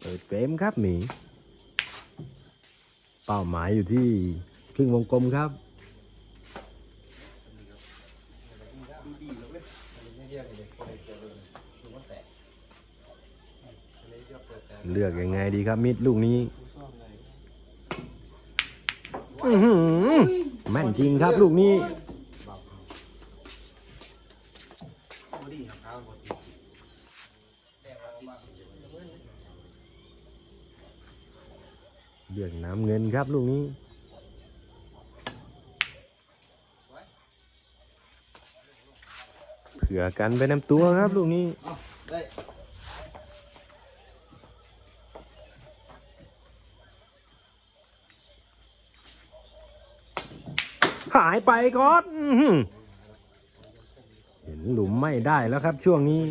เปิดเกมครับหมี เป้าหมายอยู่ที่ครึ่งวงกลมครับเลือกยังไงดีครับมิดลูกนี้แม่นจริงครับลูกนี้ เลือกน้ำเงินครับลูกนี้เผื่อกันไปน้ำตัวครับลูกนี้หายไปก่อนเห็นหลุมไม่ได้แล้วครับช่วงนี้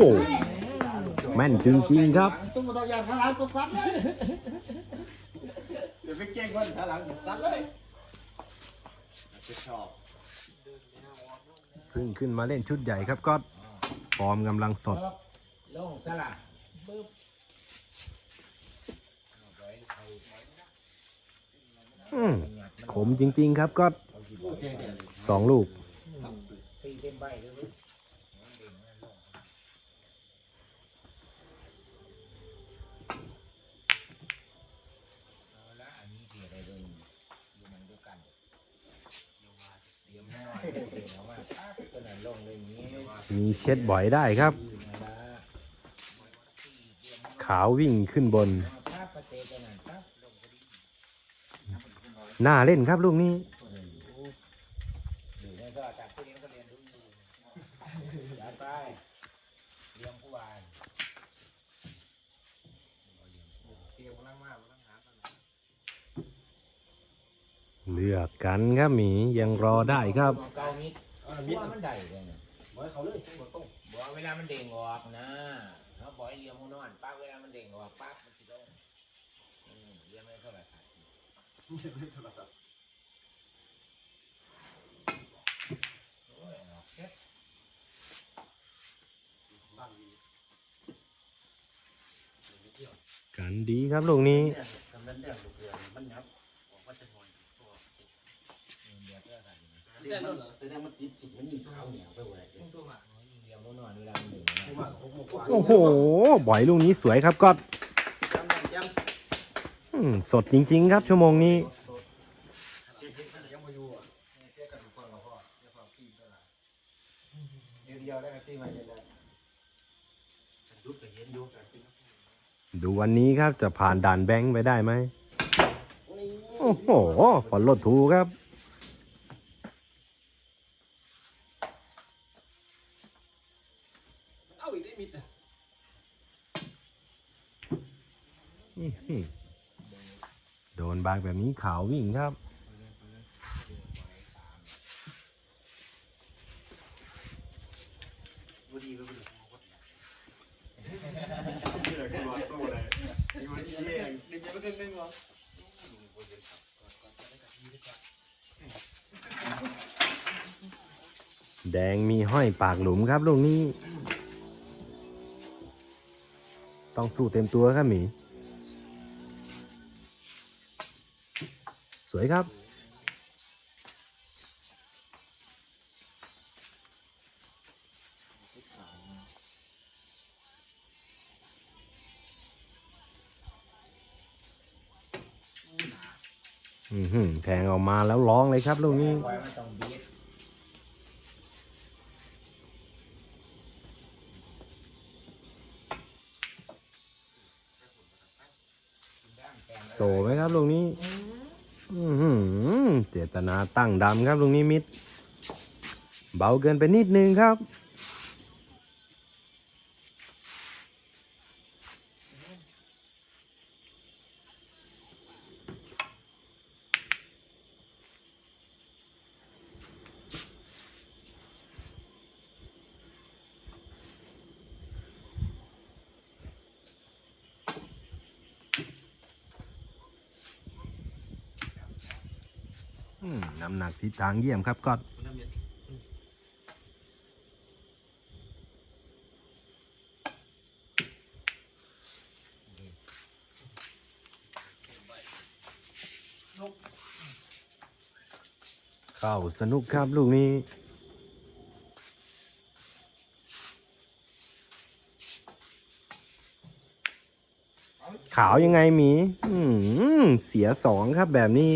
หแม่นจริงๆครับ ตุ้มมาต้องยานข้างหลังกดซัดเลยเดี๋ยวไปเก่งคนข้างหลังกดซัดเลยจะชอบเพิ่งขึ้นมาเล่นชุดใหญ่ครับก็ฟอร์มกำลังสดลงสลัดปึ๊บอืมขมจริงๆครับก็สองลูกตีเต็มใบเลยลูก เอาละอันนี้เสียอะไรเลยอยู่มันด้วยกันเสียมหม้อเสีย มีเช็ดบ่อยได้ครับ ขาววิ่งขึ้นบน หน้าเล่นครับลูกนี้ก็จากพวกนี้มันก็เรียนรู้อยู่ย้ายไปเรียนผู้วานเตรียมกำลังมากกำลังหาตอนนั้น เลือกกันครับหมียังรอได้ครับเกามิดอ่ามิมิดดมันได้เลยนะบอยเขาเลยบอยต้องบอกว่าเวลามันเด้งออกนะเขาบอกให้เลี้ยงมูนอนปั๊บเวลามันเด้งออกปั๊บมันสิลงอืมเลี้ยงไม่เท่าไหร่ครับโอ้ยออกเช็ดบังกันดีครับลูกนี้ทำนั้นเรื่องลูกเรือมันยับ เรื่องมันแต่เนี่ยมันติดจิตมันมีข้าวเหนียวไปหมดเลยเลี้ยงมูนอนเวลามันเด้งนะที่ว่าหกโมงกว่าโอ้โหบ่อยลูกนี้สวยครับก็จำจำอืมสดจริง ๆ ครับชั่วโมงนี้ดูวันนี้ครับจะผ่านด่านแบงค์ไปได้ไหม โอ้โหฟอลโลทูครับ เอาอีกได้มิดอะ อื้อหือ โดนบางแบบนี้ขาววิ่งครับแดงจะไม่ดึงดึงหรอแดงมีห้อยปากหลุมครับลูกนี้ ต้องสู้เต็มตัวครับหมี สวยครับ อือหือแทงออกมาแล้วร้องเลยครับลูกนี้ปล่อยมันต้องบีบโตไหมครับลูกนี้ อื เจตนาตั้งดำครับลุงนี้มิดเบาเกินไปนิดนึงครับ น้ำหนักทิศทางเยี่ยมครับก๊อตน้ำเย็นเข้าสนุกครับลูกนี้ขาวยังไงหมีอืมเสียสองครับแบบนี้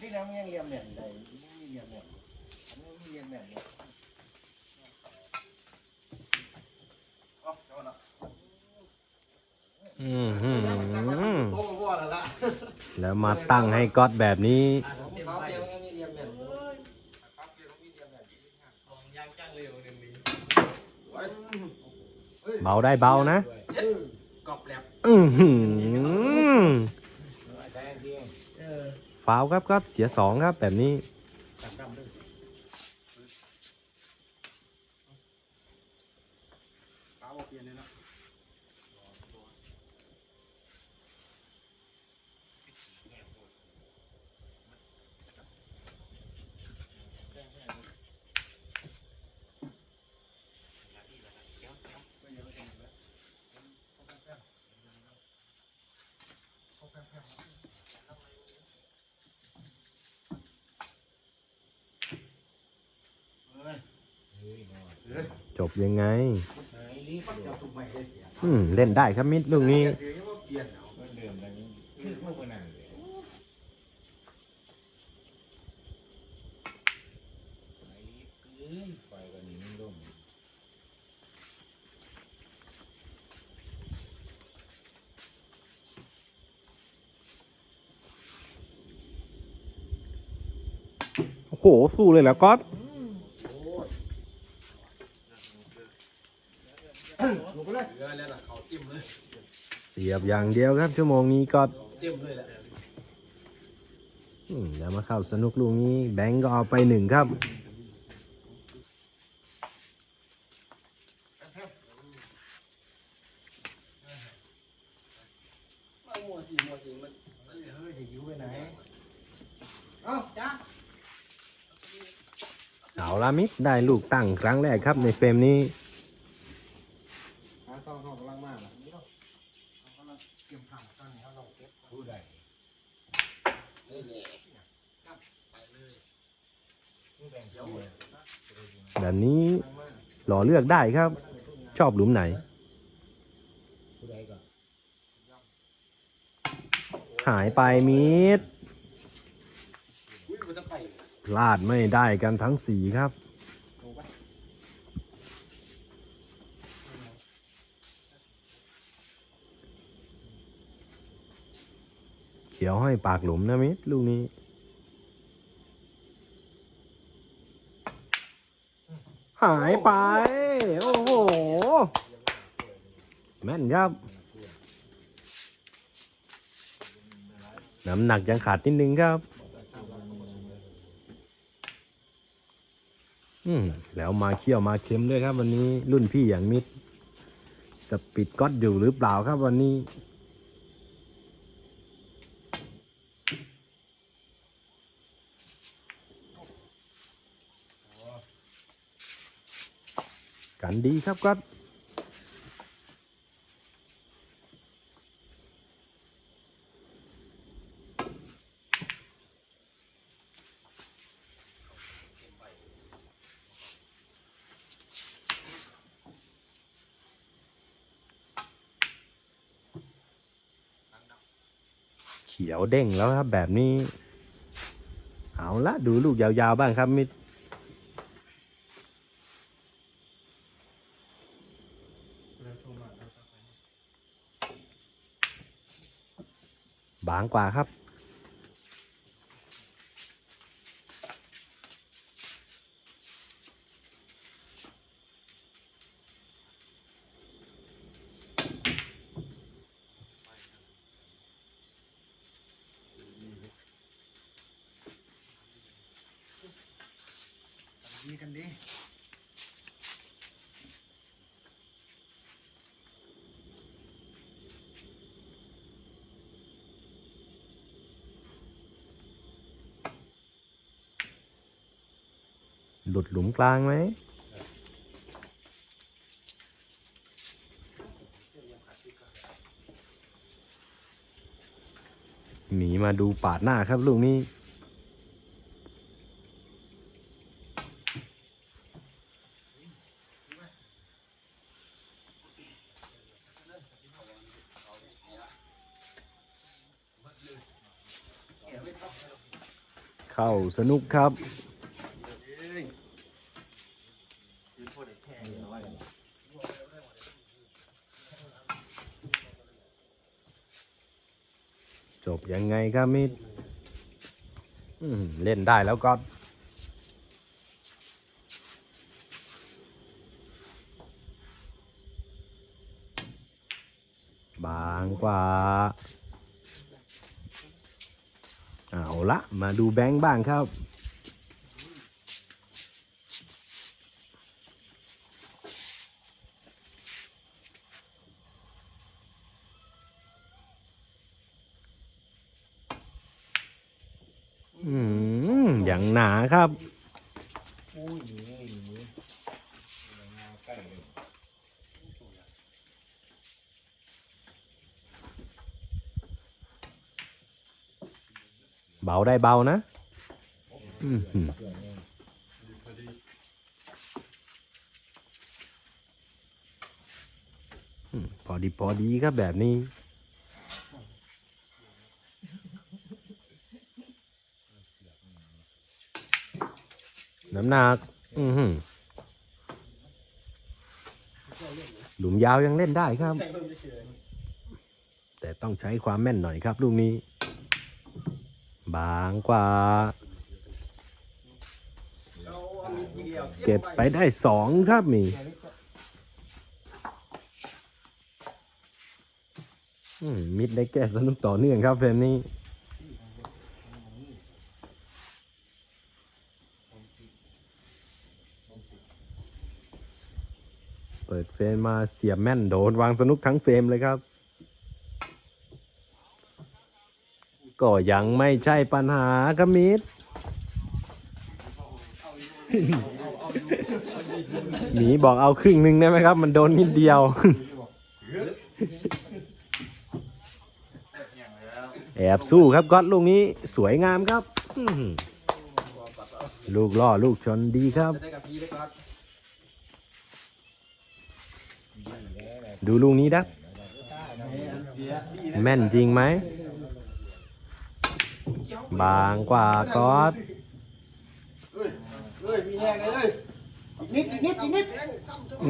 ที่น้ำ ยังเรียมเนี่ยได้ไม่มีเรียมเนี่ยอันนี้มีเรียมเนี่ยเนี่ยอ๋อเจ้าน่ะอืมหืมโตมาบ่แล้วล่ะแล้วมาตั้งให้ก๊อตแบบนี้ เขาเรียมยังมีเรียมเนี่ยครับเรียมมีเรียมเนี่ยเบาได้เบานะกรอบแหลม อือหือ ใช่จริง เอ อฟาวครับก็เสียสองครับแบบนี้ สั่งดำด้วยเอาเปลี่ยนเลยนะ จ บยังไงอืมเล่นได้ครับมิดลูกนี้โหสู้เลยแล้วก๊อ อย่างเดียวครับชั่วโมงนี้ก๊อตเต็มเลยแหละอืมแล้วมาเข้าสนุกลูกนี้ แบงก์ก็เอาไปหนึ่งครับเอาหมวสิหมวสิมันเฮ้ยจะยิ้วไปไหนเอ้าจ้าเอาละมิดได้ลูกตั้งครั้งแรกครับในเฟรมนี้ หาซองเขากำลังมากล่ะนี่เนาะเขากำลัง เตรียมข้าวตอนนี้เขาลองเก็บผู้ใดเลยเลยครับไปเลยผู้แบ่งเจ้าเลยแบบนี้กำลังมากหล่อเลือกได้ครับ ชอบหลุมไหนผู้ใดก่อนหายไปมิดอุ้ยมันจะไปพลาดไม่ได้กันทั้งสี่ครับ ลงไป เขียวห้อยปากหลุมนะมิดลูกนี้ หายไป โอ้โห แม่นครับ น้ำหนักยังขาดนิดนึงครับ อืมแล้วมาเคี่ยวมาเค็มด้วยครับ วันนี้รุ่นพี่อย่างมิดจะปิดก๊อตอยู่หรือเปล่าครับวันนี้ กันดีครับก๊อตเขียวเด้งแล้วครับแบบนี้ เอาละดูลูกยาวๆบ้างครับมิด บางกว่าครับ หลุดหลุมกลางไหมหมีมาดูปาดหน้าครับลูกนี้ เข้าสนุกครับ ยังไงครับมิดเล่นได้แล้วก็บางกว่า เอาละมาดูแบงค์บ้างครับ อืม อย่างหนาครับเบาได้เบานะพอดีพอดีครับแบบนี้ น้ำหนัก อือหือหลุมยาวยังเล่นได้ครับ แต่ต้องใช้ความแม่นหน่อยครับลูกนี้ บางกว่า เก็บไปได้สองครับมีมมิดได้แก้สนุกต่อเนื่องครับเฟรมนี้ ปิดเฟรมมาเสียบแม่นโดนวางสนุกทั้งเฟรมเลยครับ ก็ยังไม่ใช่ปัญหาครับมิดหมีบอกเอาครึ่งหนึ่งได้ไหมครับ มันโดนนิดเดียว แอบสู้ครับก๊อตลูกนี้สวยงามครับ ลูกล่อลูกชนดีครับ จะได้กับพี่ได้ก่อนดูลูกนี้ดักเสียดีแม่นจริงไหม บางกว่าก๊อตเฮ้ยเฮ้ยมีแห้งเลยอีกนิดอีกนิดอีกนิด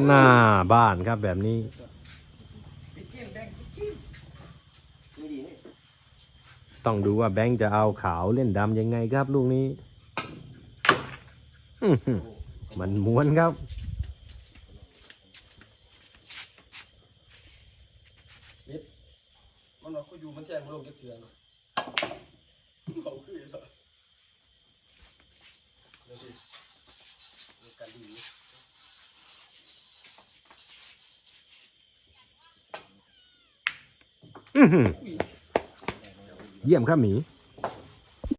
หน้าบ้านครับแบบนี้นี่ดีนี่ต้องดูว่าแบงค์จะเอาขาวเล่นดำยังไงครับลูกนี้อื้อหือมันม้วนครับ มันว่ากู อยู่มันแจ้งมาลงจะเถื่อนเขาคือเหรอเดี๋ยวสิเดี๋ยวกันดีอื้อหือเยี่ยมครับหมี